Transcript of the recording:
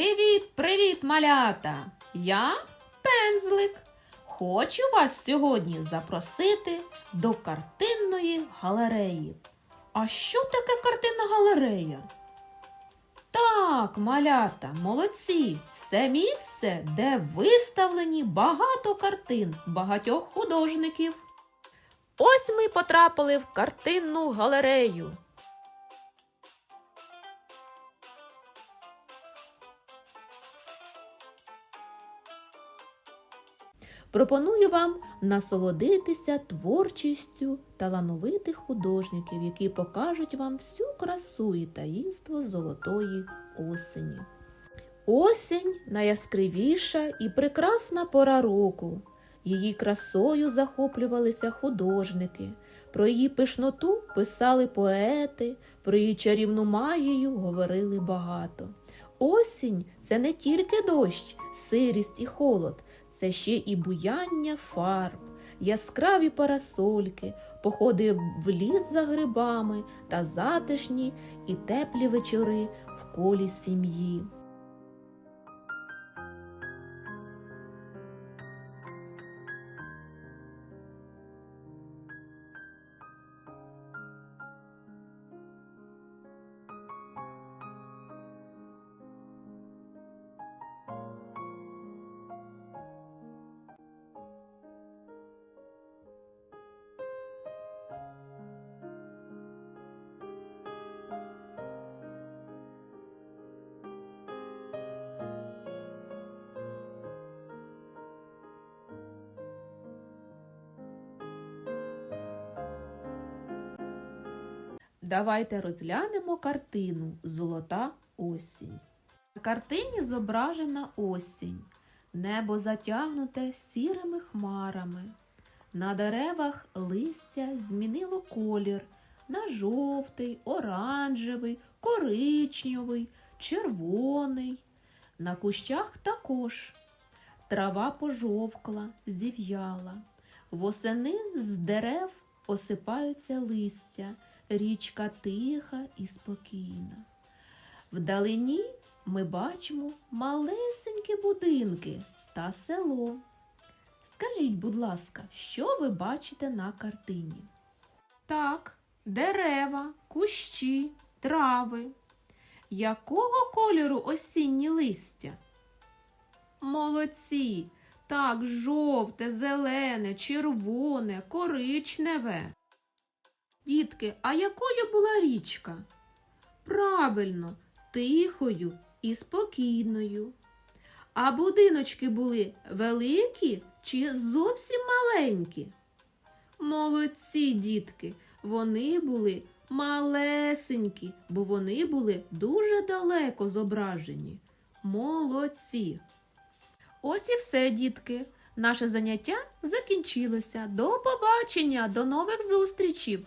Привіт, привіт, малята! Я пензлик. Хочу вас сьогодні запросити до картинної галереї. А що таке картинна галерея? Так, малята, молодці! Це місце, де виставлені багато картин багатьох художників. Ось ми потрапили в картинну галерею. Пропоную вам насолодитися творчістю талановитих художників, які покажуть вам всю красу і таїнство золотої осені. Осінь найяскравіша і прекрасна пора року. Її красою захоплювалися художники, про її пишноту писали поети, про її чарівну магію говорили багато. Осінь це не тільки дощ, сирість і холод, це ще і буяння фарб, яскраві парасольки, походи в ліс за грибами та затишні і теплі вечори в колі сім'ї. Давайте розглянемо картину Золота осінь. На картині зображена осінь. Небо затягнуте сірими хмарами. На деревах листя змінило колір на жовтий, оранжевий, коричневий, червоний. На кущах також трава пожовкла, зів'яла. Восени з дерев осипаються листя, річка тиха і спокійна. Вдалині ми бачимо малесенькі будинки та село. Скажіть, будь ласка, що ви бачите на картині? Так, дерева, кущі, трави. Якого кольору осінні листя? Молодці! Так, жовте, зелене, червоне, коричневе. Дітки, а якою була річка? Правильно, тихою і спокійною. А будиночки були великі чи зовсім маленькі? Молодці, дітки, вони були малесенькі, бо вони були дуже далеко зображені. Молодці. Ось і все, дітки. Наше заняття закінчилося. До побачення, до нових зустрічів!